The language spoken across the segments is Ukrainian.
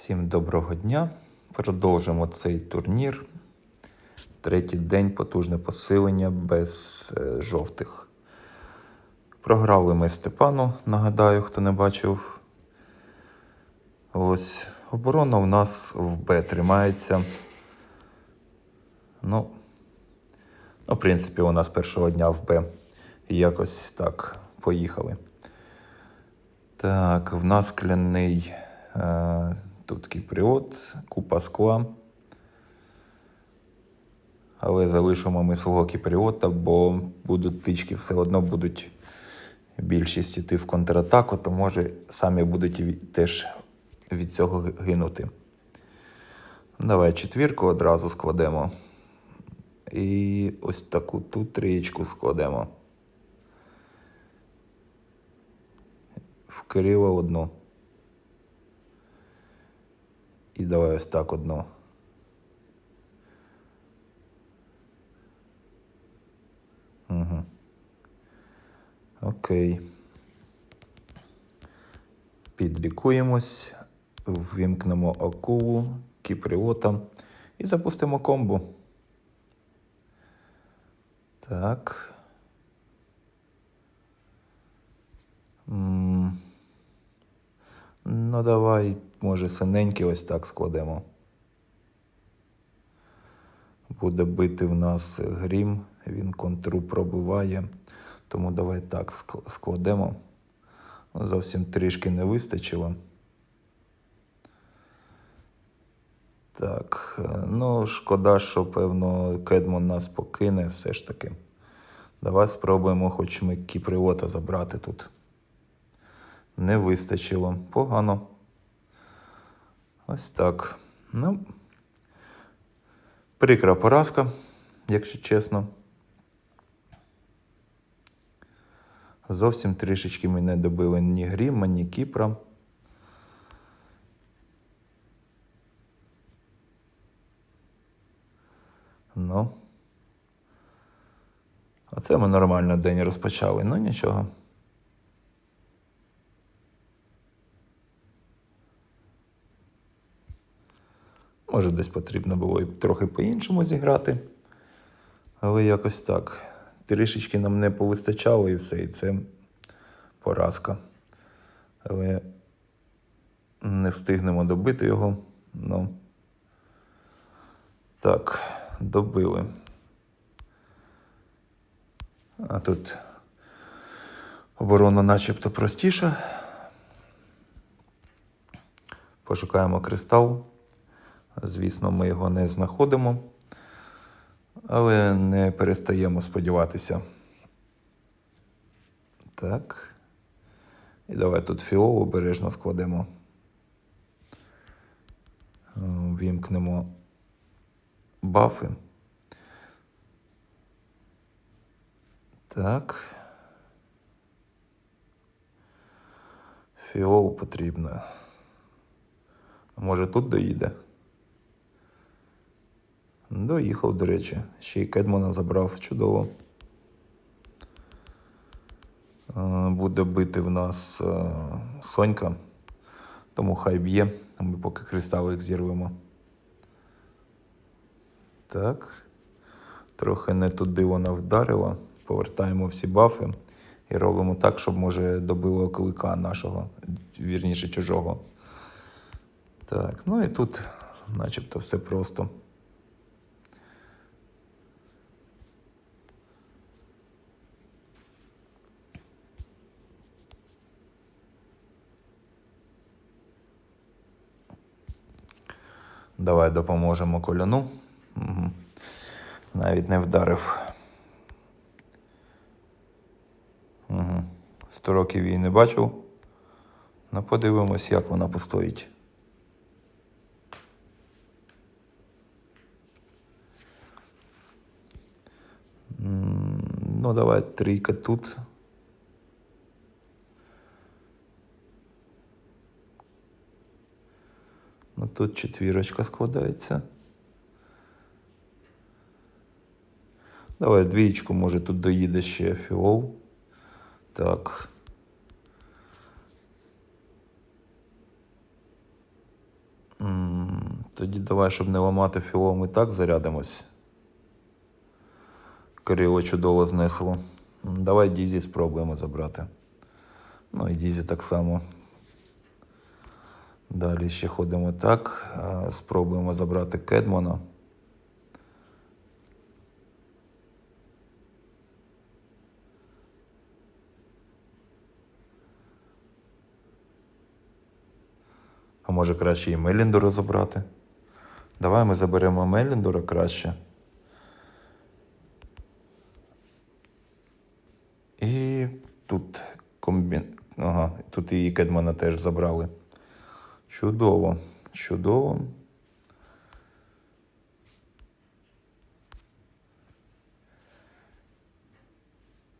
Всім доброго дня. Продовжимо цей турнір. Третій день потужне посилення без е, жовтих. Програли ми Степану, нагадаю, хто не бачив. Ось оборона у нас в Б тримається. Ну, ну, в принципі, у нас першого дня в Б якось так поїхали. Так, в нас кляний е, тут кіпріот, купа скла. Але залишимо ми свого кіпріота, бо будуть тички, все одно будуть більшість йти в контратаку, то може самі будуть теж від цього гинути. Давай четвірку одразу складемо. І ось таку тут трієчку складемо. В Кирила одну. І давай ось так одну. Угу. Окей. Підлікуємось, ввімкнемо акулу, кіпріота і запустимо комбо. Так. Ну, давай, може, синенький ось так складемо. Буде бити в нас грім, він контру пробиває. Тому давай так складемо. Ну, Зовсім трішки не вистачило. Так, е, ну, шкода, що, певно, Кедмон нас покине все ж таки. Давай спробуємо хоч ми кіпріота забрати тут. Не вистачило. Погано. Ось так. Ну, прикра поразка, якщо чесно. Зовсім трішечки ми не добили ні Гріма, ні Кіпра. Ну. Оце ми нормально день розпочали, ну нічого. Може, десь потрібно було і трохи по-іншому зіграти. Але якось так. Трішечки нам не повистачало і все, і це поразка. Але не встигнемо добити його. Ну. Так, добили. А тут оборона начебто простіша. Пошукаємо кристал. Звісно, ми його не знаходимо, але не перестаємо сподіватися. Так. І давай тут фіол обережно складемо. Е, Вімкнемо бафи. Так. Фіол потрібно. Може тут доїде? Доїхав, до речі. Ще й Кедмана забрав. Чудово. Е, Буде бити в нас е, Сонька. Тому хай б'є, а ми поки кристалик зірвемо. Так. Трохи не туди вона вдарила. Повертаємо всі бафи і робимо так, щоб може добило клика нашого, вірніше чужого. Так, ну і тут начебто все просто. Давай допоможемо коляну. Угу. Навіть не вдарив. Угу. Сто років її не бачив. Ну, подивимось, як вона постоїть. Ну, давай трійка тут. Тут четвірочка складається. Давай двічку, може, тут доїде ще фіол. Так. Тоді давай, щоб не ламати філо, ми так зарядимось. Крило чудово знесло. Давай Дізі спробуємо забрати. Ну і Дізі так само. Далі ще ходимо так. е, Спробуємо забрати Кедмона. А може краще і Меліндора забрати? Давай ми заберемо Меліндора краще. І тут комбін... Ага, тут і Кедмана теж забрали. Чудово, чудово.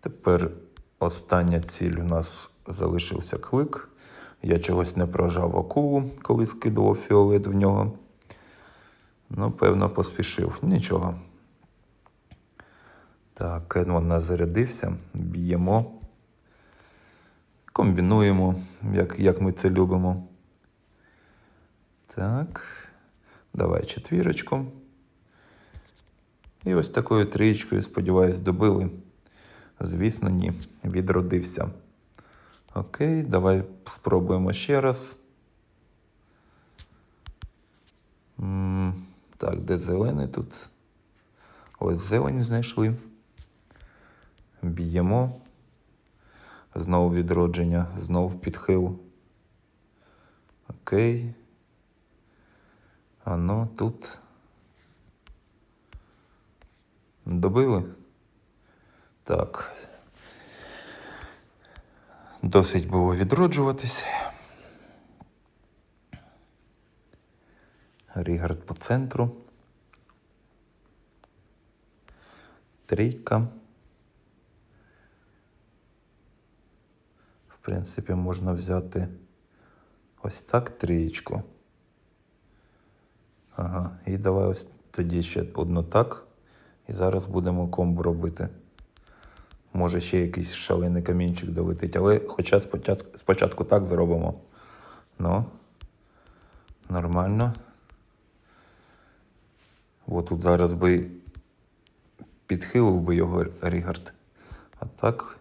Тепер остання ціль у нас залишився клик. Я чогось не прожав акулу, коли скидував фіолет в нього. Ну, певно, поспішив. Нічого. Так, Кедмон нас зарядився. Б'ємо. Комбінуємо, як, як ми це любимо. Так. Давай четвірочку. І ось такою трієчкою, сподіваюсь, добили. Звісно, ні. Відродився. Окей, давай спробуємо ще раз. Так, де зелений тут? Ось зелень знайшли. Б'ємо. Знову відродження, знову підхил. Окей. А ну тут. Добили? Так. Досить було відроджуватись. Рігард по центру. Трійка. В принципі, можна взяти ось так трієчку. Ага, і давай ось тоді ще одну так. І зараз будемо комбо робити. Може ще якийсь шалений камінчик долетить, але хоча спочатку, спочатку так зробимо. Ну, нормально. От тут зараз би підхилив би його Рігард. А так.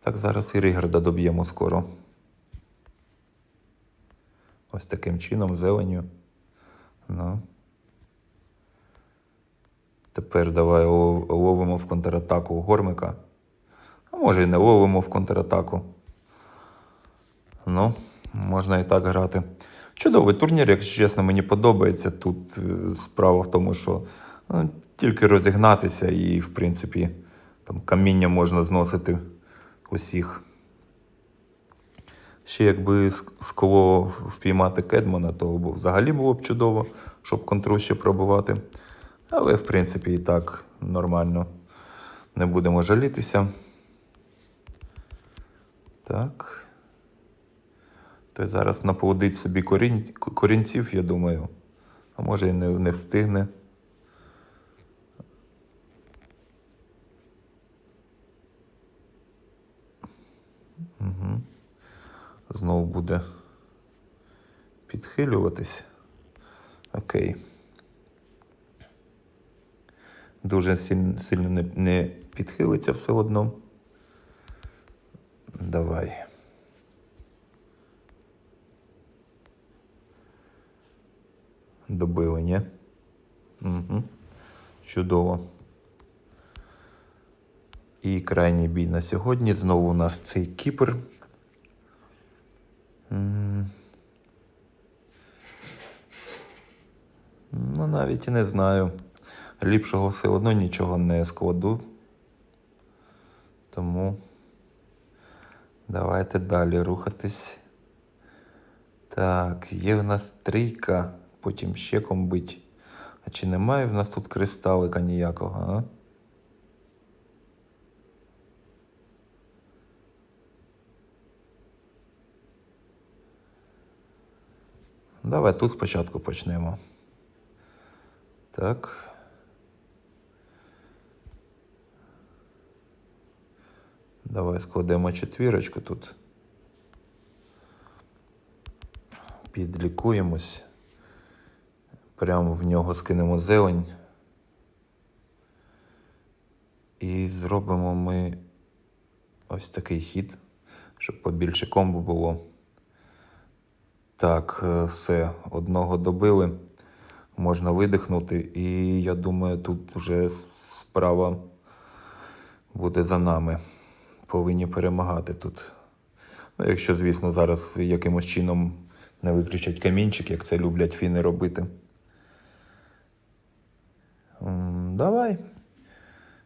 Так зараз і Рігарда доб'ємо скоро. Ось таким чином, зеленю. Ну. Тепер давай ловимо в контратаку гормика. А може і не ловимо в контратаку. Ну, можна і так грати. Чудовий турнір, якщо чесно, мені подобається. Тут е, справа в тому, що ну, тільки розігнатися і, в принципі, там каміння можна зносити усіх. Ще якби з впіймати Кедмана, то взагалі було б чудово, щоб контру ще пробувати. Але, в принципі, і так нормально. Не будемо жалітися. Так. Той зараз наплодить собі корінь, корінців, я думаю. А може і не, не встигне. Знову буде підхилюватись. Окей. Дуже сильно, не підхилиться все одно. Давай. Добили, ні? Угу. Чудово. І крайній бій на сьогодні. Знову у нас цей кіпер. Ну, навіть і не знаю. Ліпшого все одно нічого не складу. Тому давайте далі рухатись. Так, є в нас трійка, потім ще комбить. А чи немає в нас тут кристалика ніякого, а? Давай тут спочатку почнемо. Так. Давай складемо четвірочку тут. Підлікуємось. Прямо в нього скинемо зелень. І зробимо ми ось такий хід, щоб побільше комбо було. Так, е, все, одного добили. Можна видихнути, і я думаю, тут вже справа буде за нами. Повинні перемагати тут. Ну, якщо, звісно, зараз якимось чином не виключать камінчик, як це люблять фіни робити. Давай.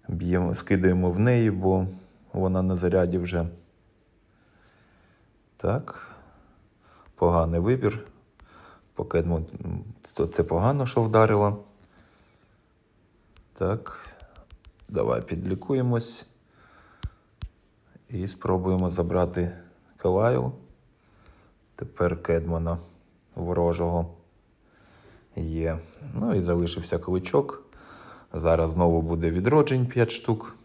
Б'ємо, скидаємо в неї, бо вона на заряді вже. Так. Поганий вибір. Покедмо це погано, що вдарила. Так. Давай підлікуємось. І спробуємо забрати Калаю. Тепер Кедмана ворожого є. Ну і залишився кличок. Зараз знову буде відроджень 5 штук.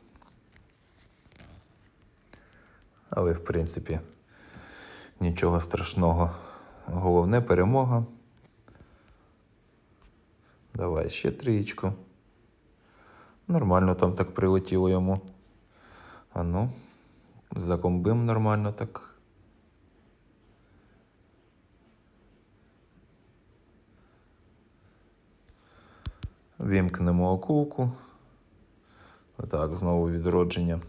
Але, в принципі, нічого страшного. Головне перемога. Давай ще трієчку. Нормально там так прилетіло йому. А ну, закомбим нормально так. Вімкнемо окулку. Так, знову відродження.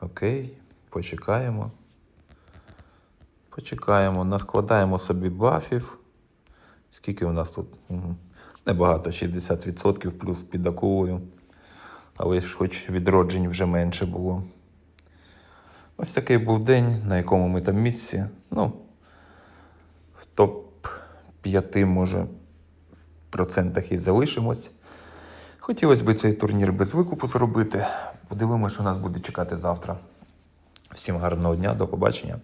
Окей, почекаємо. Почекаємо, наскладаємо собі бафів. Скільки у нас тут? Небагато, 60% плюс під акулою. Але ж хоч відроджень вже менше було. Ось такий був день, на якому ми там місці. Ну, в топ-5, може, процентах і залишимось. Хотілося б цей турнір без викупу зробити. Подивимося, що нас буде чекати завтра. Всім гарного дня, до побачення.